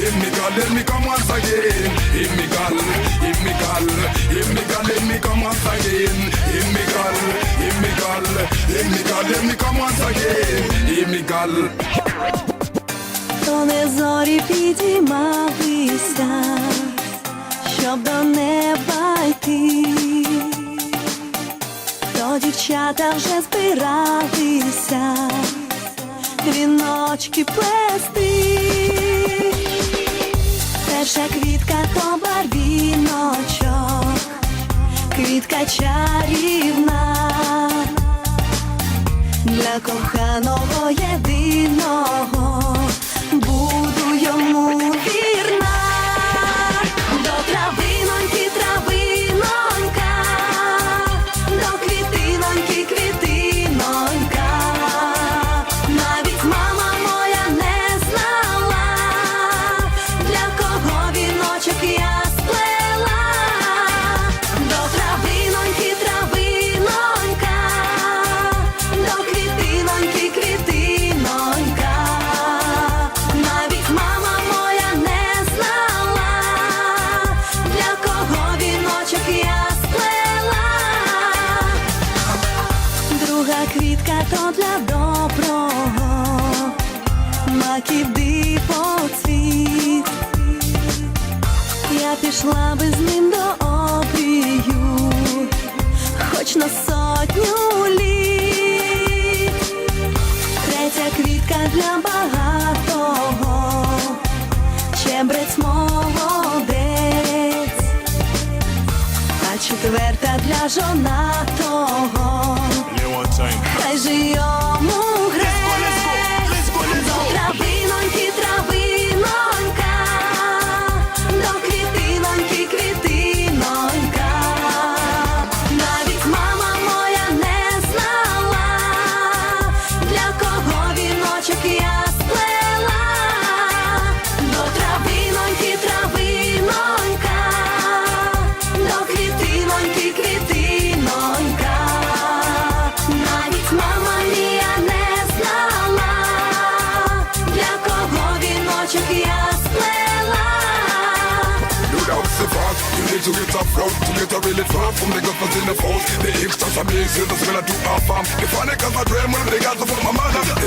Him me God, let me come once again. Him me God, him me God, him me God, let me come once again. Him me God, him me God, him me God, let me come once again. Him me God. то зорі підіймалися, щоб до неба йти, то дівчата вже збиралися, віночки плести, перша квітка то барвіночок, квітка чарівна. Для коханого Пішла би з ним до обрію, хоч на сотню літ. Третя квітка для багатого, чебрець молодець, а четверта для жонатого. To get front To get a really far from the government in the force The extras are so that's gonna do our farm. The funny cause I dream when they got from my mother